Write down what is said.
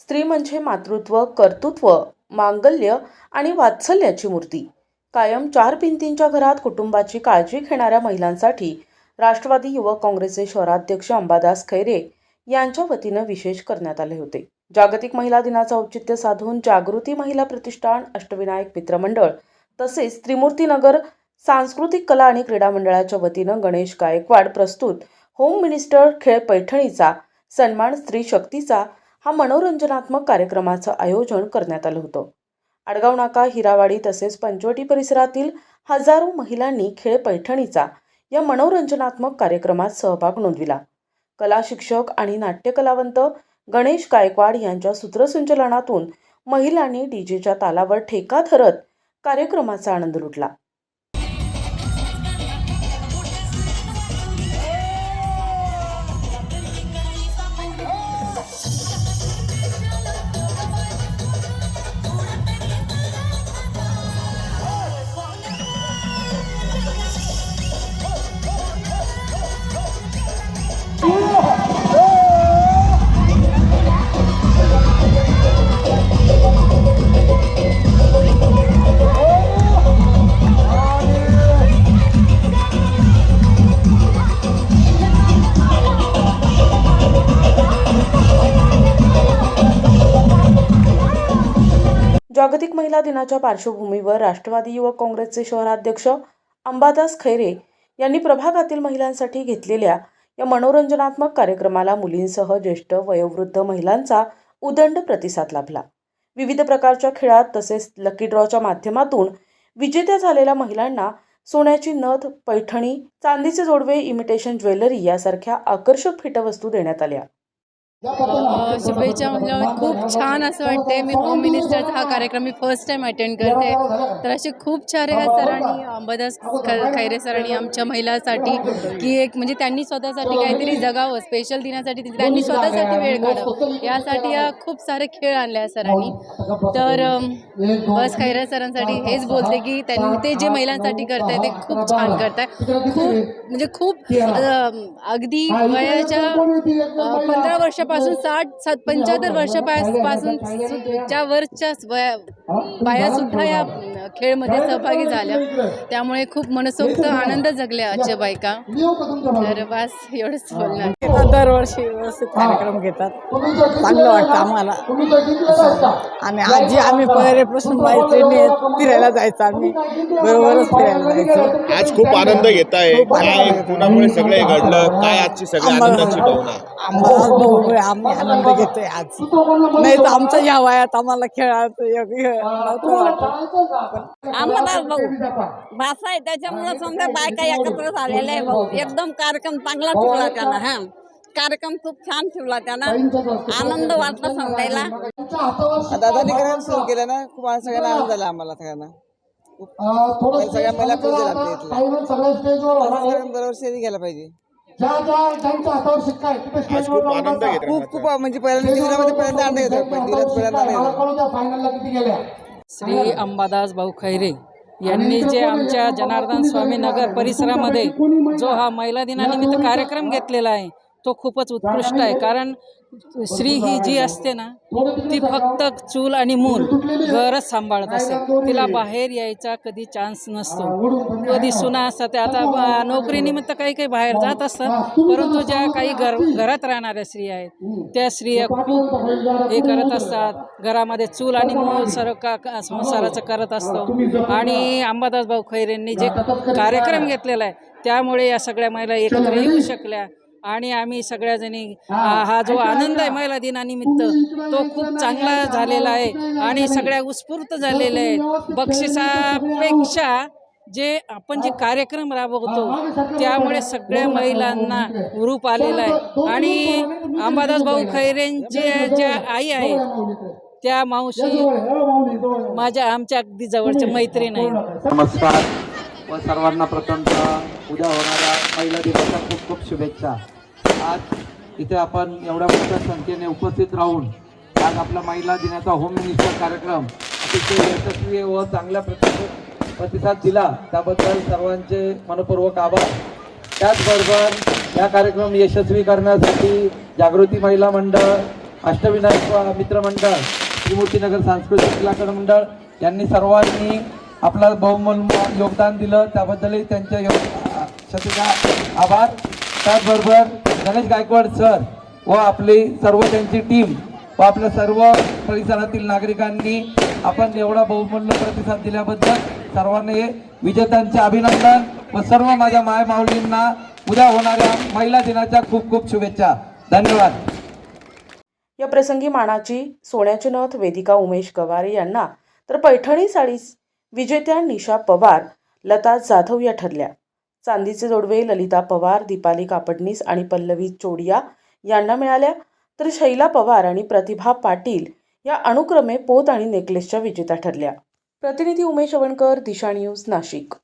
स्त्री म्हणजे मातृत्व कर्तृत्व मांगल्य आणि वात्सल्याची मूर्ती. कायम चार भिंतींच्या घरात कुटुंबाची काळजी घेणाऱ्या महिलांसाठी राष्ट्रवादी युवक काँग्रेसचे शहराध्यक्ष अंबादास खैरे यांच्या वतीनं विशेष करण्यात आले होते. जागतिक महिला दिनाचं औचित्य साधून जागृती महिला प्रतिष्ठान अष्टविनायक मित्रमंडळ तसेच त्रिमूर्तीनगर सांस्कृतिक कला आणि क्रीडा मंडळाच्या वतीनं गणेश गायकवाड प्रस्तुत होम मिनिस्टर खेळ पैठणीचा सन्मान स्त्री शक्तीचा हा मनोरंजनात्मक कार्यक्रमाचं आयोजन करण्यात आलं होतं. आडगाव नाका हिरावाडी तसेच पंचवटी परिसरातील हजारो महिलांनी खेळ पैठणीचा या मनोरंजनात्मक कार्यक्रमात सहभाग नोंदविला. कला शिक्षक आणि नाट्यकलावंत गणेश गायकवाड यांच्या सूत्रसंचलनातून महिलांनी डीजेच्या तालावर ठेका धरत कार्यक्रमाचा आनंद लुटला. जागतिक महिला दिनाच्या पार्श्वभूमीवर राष्ट्रवादी युवक काँग्रेसचे शहराध्यक्ष अंबादास खैरे यांनी प्रभागातील महिलांसाठी घेतलेल्या या मनोरंजनात्मक कार्यक्रमाला मुलींसह ज्येष्ठ वयोवृद्ध महिलांचा उदंड प्रतिसाद लाभला. विविध प्रकारच्या खेळात तसेच लकी ड्रॉच्या माध्यमातून विजेत्या झालेल्या महिलांना सोन्याची नथ पैठणी चांदीचे जोडवे इमिटेशन ज्वेलरी यासारख्या आकर्षक भेटवस्तू देण्यात आल्या. शुभेच्छा म्हटल्यावर खूप छान असं वाटतंय. मी होम मिनिस्टरचा हा कार्यक्रम मी फर्स्ट टाइम अटेंड करते. तर असे खूप सारे ह्या सरांनी अंबादास खैरे सरांनी आमच्या महिलांसाठी की एक म्हणजे त्यांनी स्वतःसाठी काहीतरी जगावं स्पेशल दिनासाठी त्यांनी स्वतःसाठी वेळ काढावं. यासाठी या खूप सारे खेळ आणले आहे सरांनी. तर बस खैरे सरांसाठी हेच बोलते की त्यांनी ते जे महिलांसाठी करताय ते खूप छान करताय. खूप म्हणजे खूप अगदी वयाच्या पंधरा वर्षापासून साठ सात पंच्याहत्तर वर्षापासून ज्या वरच्या वया बाया सुद्धा या खेळमध्ये सहभागी झाल्या. त्यामुळे खूप मनसोक्त आनंद जगल्या आजच्या बायका. तर बस एवढंच बोलणार. दरवर्षी व्यवस्थित कार्यक्रम घेतात. चांगलं वाटतं आम्हाला. आणि आजी आम्ही पहिल्यापासून मैत्रिणी आहेत, फिरायला जायचं आम्ही. बरोबरच फिरायला जायचं. आज खूप आनंद घेत आहे काय. कुणामुळे सगळे घडलं? काय आजची सगळी आनंदाची भावना? आम्ही आनंद घेतोय आज. नाही तर आमच्या ह्या वयात आम्हाला खेळायचं एक हे आम्हाला भाऊ भाषा आहे त्याच्यामुळे समजा बायका एकत्र झालेल्या आहे भाऊ. एकदम कार्यक्रम चांगला ठेवला त्यानं हा. कार्यक्रम खूप छान ठेवला त्यानं. आनंद वाटला समजायला. दादानी करायला सुरू केलं ना खूप सगळ्यांना आनंद झाला आम्हाला सगळ्यांना. सगळ्या महिला खुश झाल्या दरवर्षी घ्यायला पाहिजे. खूप आनंद खूप खूप म्हणजे पहिल्यांदा जीवनामध्ये पहिल्यांदा आनंद घेतो पण जीवनात पहिल्यांदा नाही घेतला. श्री अंबादास भाऊ खैरे यांनी जे आमच्या जनार्दन स्वामी नगर परिसरामध्ये जो हा महिला दिनानिमित्त कार्यक्रम घेतलेला आहे तो खूपच उत्कृष्ट आहे. कारण स्त्री ही जी असते ना ती फक्त चूल आणि मूल घरच सांभाळत असते तिला बाहेर यायचा कधी चान्स नसतो. कधी सुना असतात त्या आता नोकरीनिमित्त काही काही बाहेर जात असतात परंतु ज्या काही घर घरात राहणाऱ्या स्त्रिया आहेत त्या स्त्रिया खूप हे करत असतात. घरामध्ये चूल आणि मूल सर्व का का- संसाराचं करत असतो. आणि अंबादास भाऊ खैरेंनी जे कार्यक्रम घेतलेला आहे त्यामुळे या सगळ्या महिला एकत्र येऊ शकल्या. आणि आम्ही सगळ्याजणी हा. हा जो आनंद आहे महिला दिनानिमित्त तो खूप चांगला झालेला आहे आणि सगळ्या उत्स्फूर्त झालेल्या आहेत. बक्षिसापेक्षा जे आपण जे कार्यक्रम राबवतो त्यामुळे सगळ्या महिलांना रूप आलेलं आहे. आणि अंबादास भाऊ खैरेंचे ज्या आई आहेत त्या मावशी माझ्या आमच्या अगदी जवळच्या मैत्रीण आहेत. नमस्कार. व सर्वांना प्रथमतः उद्या होणाऱ्या महिला दिनाच्या खूप खूप शुभेच्छा. आज इथे आपण एवढ्या मोठ्या संख्येने उपस्थित राहून आज आपला महिला दिनाचा होम मिनिस्टर कार्यक्रम अतिशय यशस्वी व चांगल्या प्रति प्रतिसाद दिला. त्याबद्दल सर्वांचे मनपूर्वक आभार. त्याचबरोबर या कार्यक्रम यशस्वी करण्यासाठी जागृती महिला मंडळ अष्टविनायक मित्रमंडळ त्रिमूर्तीनगर सांस्कृतिक कलाकार मंडळ यांनी सर्वांनी आपलं बहुमूल्य योगदान दिलं. त्याबद्दलही त्यांच्या योग- आभार. त्याचबरोबर गणेश गायकवाड सर व आपली सर्व त्यांची टीम व आपल्या सर्व परिसरातील नागरिकांनी आपण एवढा बहुमूल्य प्रतिसाद दिल्याबद्दल सर्वांनी विजेत्यांचे अभिनंदन व सर्व माझ्या माय माऊलींना उद्या होणाऱ्या महिला दिनाच्या खूप खूप शुभेच्छा. धन्यवाद. या प्रसंगी मानाची सोन्याची नथ वेदिका उमेश गवारे यांना तर पैठणी साडी विजेत्या निशा पवार लता जाधव या ठरल्या. चांदीचे जोडवे ललिता पवार दीपाली कापडनीस आणि पल्लवी चोडिया यांना मिळाल्या. तर शैला पवार आणि प्रतिभा पाटील या अनुक्रमे पोत आणि नेकलेसच्या विजेत्या ठरल्या. प्रतिनिधी उमेश अवणकर दिशा न्यूज नाशिक.